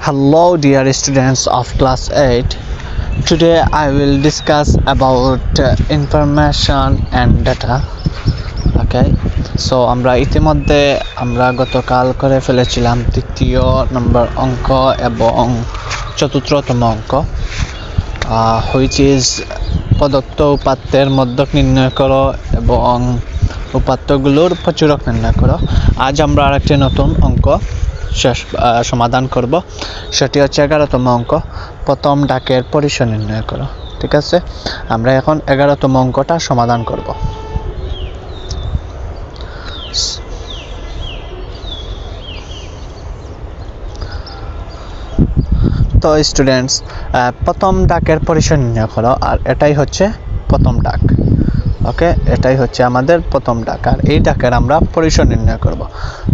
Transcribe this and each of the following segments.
Hello dear students of class 8. Today I will discuss about uh, information and data. Okay. So আমরা ইতিমধ্যে আমরা গতকাল করে ফেলেছিলাম তৃতীয় নম্বর অঙ্ক এবং চতুর্থতম অঙ্ক হুইচ ইজ প্রদত্ত উপাত্তের মধ্যক নির্ণয় করো এবং উপাত্তগুলোর প্রচুরক নির্ণয় করো আজ আমরা আরেকটি নতুন অঙ্ক শেষ সমাধান করব। সেটি হচ্ছে এগারোতম অঙ্ক। প্রথম ডাকের পরিসর নির্ণয় করো। ঠিক আছে? আমরা এখন এগারোতম অঙ্কটা সমাধান করব। তো স্টুডেন্টস প্রথম ডাকের পরিসর নির্ণয় করো, আর এটাই হচ্ছে প্রথম ডাক। ওকে? এটাই হচ্ছে আমাদের প্রথম ডাক আর এই ডাকের আমরা পরিসর নির্ণয় করব।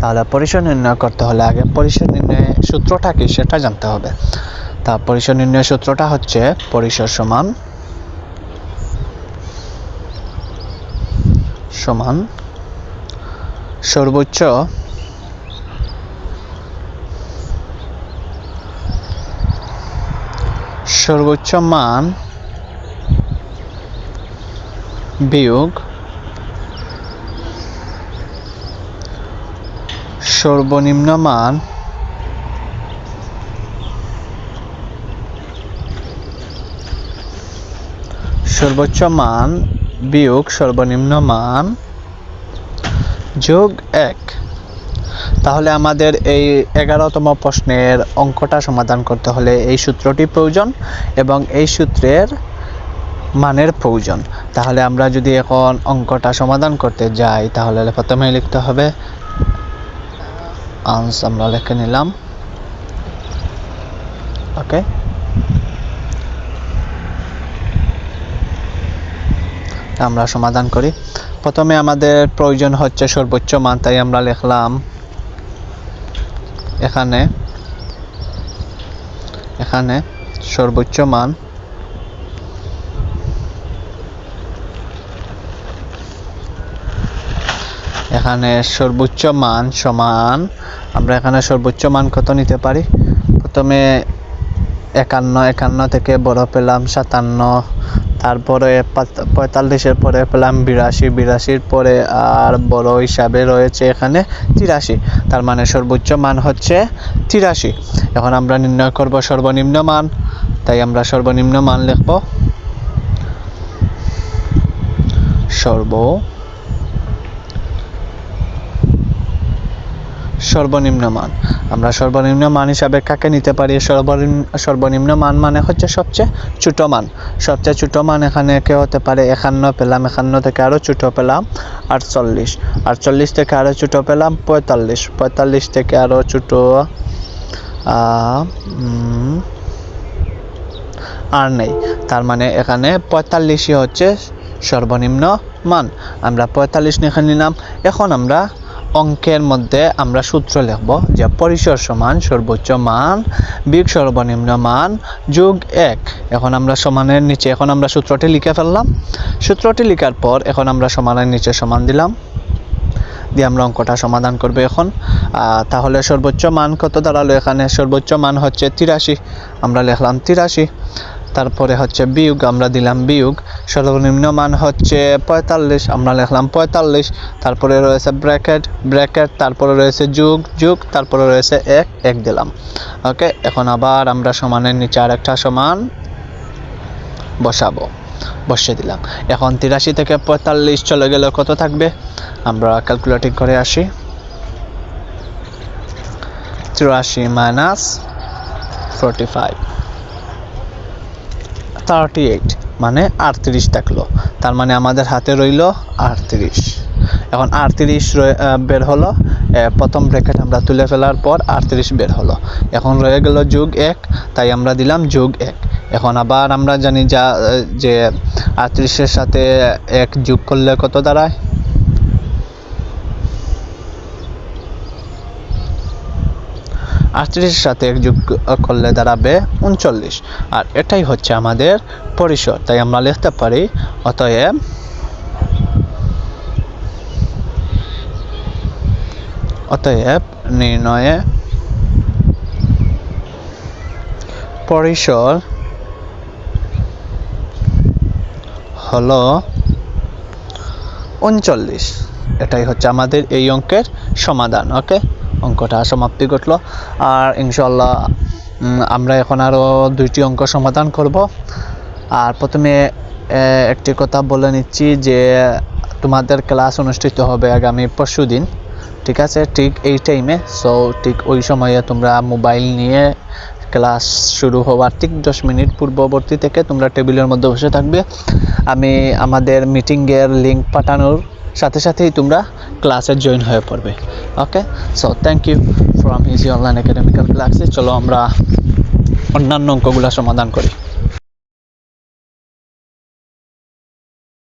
তাহলে পরিসর নির্ণয় করতে হলে আগে পরিসর নির্ণয় সূত্রটা কি সেটা জানতে হবে। তা পরিসর নির্ণয় সূত্রটা হচ্ছে পরিসর সমান সমান সর্বোচ্চ সর্বোচ্চ মান বিয়োগ সর্বনিম্ন মান সর্বোচ্চ মান বিয়োগ সর্বনিম্ন মান যোগ এক। তাহলে আমাদের এই এগারোতম প্রশ্নের অঙ্কটা সমাধান করতে হলে এই সূত্রটি প্রয়োজন এবং এই সূত্রের মানের প্রয়োজন। তাহলে আমরা যদি এখন অঙ্কটা সমাধান করতে যাই, তাহলে প্রথমে লিখতে হবে আনস আমরা লিখে নিলাম। ওকে। আমরা সমাধান করি। প্রথমে আমাদের প্রয়োজন হচ্ছে সর্বোচ্চ মান, তাই আমরা লিখলাম এখানে এখানে সর্বোচ্চ মান। এখানে সর্বোচ্চ মান সমান, আমরা এখানে সর্বোচ্চ মান কত নিতে পারি? প্রথমে একান্ন একান্ন থেকে বড় পেলাম সাতান্ন, তারপরে পঁয়তাল্লিশের পরে পেলাম বিরাশি, বিরাশির পরে আর বড় হিসাবে রয়েছে এখানে তিরাশি, তার মানে সর্বোচ্চ মান হচ্ছে তিরাশি। এখন আমরা নির্ণয় করব সর্বনিম্ন মান, তাই আমরা সর্বনিম্ন মান লিখব। সর্ব সর্বনিম্ন মান। আমরা সর্বনিম্ন মান হিসাবে কাকে নিতে পারি? সর্বনিম্ন সর্বনিম্ন মান মানে হচ্ছে সবচেয়ে ছোট মান। সবচেয়ে ছোট মান এখানে কে হতে পারে? একান্ন পেলাম, একান্ন থেকে আরও ছোট পেলাম, আটচল্লিশ। আটচল্লিশ থেকে আরও ছোট পেলাম, পঁয়তাল্লিশ। পঁয়তাল্লিশ থেকে আরও ছোট আর নেই। তার মানে এখানে পঁয়তাল্লিশই হচ্ছে সর্বনিম্ন মান। আমরা পঁয়তাল্লিশ লিখে নিলাম। এখন আমরা অঙ্কের মধ্যে আমরা সূত্র লিখব যে পরিসর সমান সর্বোচ্চ মান বিগ সর্বনিম্ন মান, যোগ এক। এখন আমরা সমানের নিচে, এখন আমরা সূত্রটি লিখে ফেললাম। সূত্রটি লিখার পর এখন আমরা সমানের নিচে সমান দিলাম। দিয়ে আমরা অঙ্কটা সমাধান করব এখন। তাহলে সর্বোচ্চ মান কত দাঁড়াল এখানে? সর্বোচ্চ মান হচ্ছে তিরাশি। আমরা লিখলাম তিরাশি। তারপরে হচ্ছে বিয়োগ, আমরা দিলাম বিয়োগ। সর্বনিম্ন মান হচ্ছে পঁয়তাল্লিশ। আমরা লিখলাম পঁয়তাল্লিশ। তারপরে রয়েছে ব্র্যাকেট ব্র্যাকেট, তারপরে রয়েছে যুগ যুগ, তারপরে রয়েছে এক এক দিলাম। ওকে, এখন আবার আমরা সমানের নিচে আরেকটা সমান বসাবো। বসিয়ে দিলাম। এখন তিরাশি থেকে পঁয়তাল্লিশ চলে গেলে। কত থাকবে? আমরা ক্যালকুলেটিং করে আসি। চুরাশি minus forty five thirty eight মানে আটত্রিশ থাকল। তার মানে আমাদের হাতে রইল আটত্রিশ। এখন আটত্রিশ বের হলো। প্রথম ব্র্যাকেট আমরা তুলে ফেলার পর আটত্রিশ বের হলো। এখন রয়ে গেল যোগ এক, তাই আমরা দিলাম যোগ এক। এখন আবার আমরা জানি যা, যে আটত্রিশের সাথে এক যোগ করলে কত দাঁড়ায়? আটত্রিশের সাথে এক যোগ করলে দাঁড়াবে উনচল্লিশ। আর এটাই হচ্ছে আমাদের পরিসর, তাই আমরা লিখতে পারি, অতএব অতএব নির্ণয়ে পরিসর হলো উনচল্লিশ। এটাই হচ্ছে আমাদের এই অঙ্কের সমাধান, ওকে? অঙ্কটা সমাপ্তি ঘটলো। আর ইনশাল্লাহ আমরা এখন আরও দুইটি অঙ্ক সমাধান করব। আর প্রথমে একটি কথা বলে নিচ্ছি যে তোমাদের ক্লাস অনুষ্ঠিত হবে আগামী পরশু দিন, ঠিক আছে? ঠিক এই টাইমে সো ঠিক ওই সময়ে তোমরা মোবাইল নিয়ে ক্লাস শুরু হওয়ার ঠিক দশ মিনিট পূর্ববর্তী থেকে তোমরা টেবিলের মধ্যে বসে থাকবে। আমি আমাদের মিটিংয়ের লিঙ্ক পাঠানোর সাথে সাথেই তোমরা ক্লাসে জয়েন হয়ে পড়বে। Okay so thank you from easy online academical ক্লাসে চলো আমরা অন্যান্য অঙ্কগুলো সমাধান করি।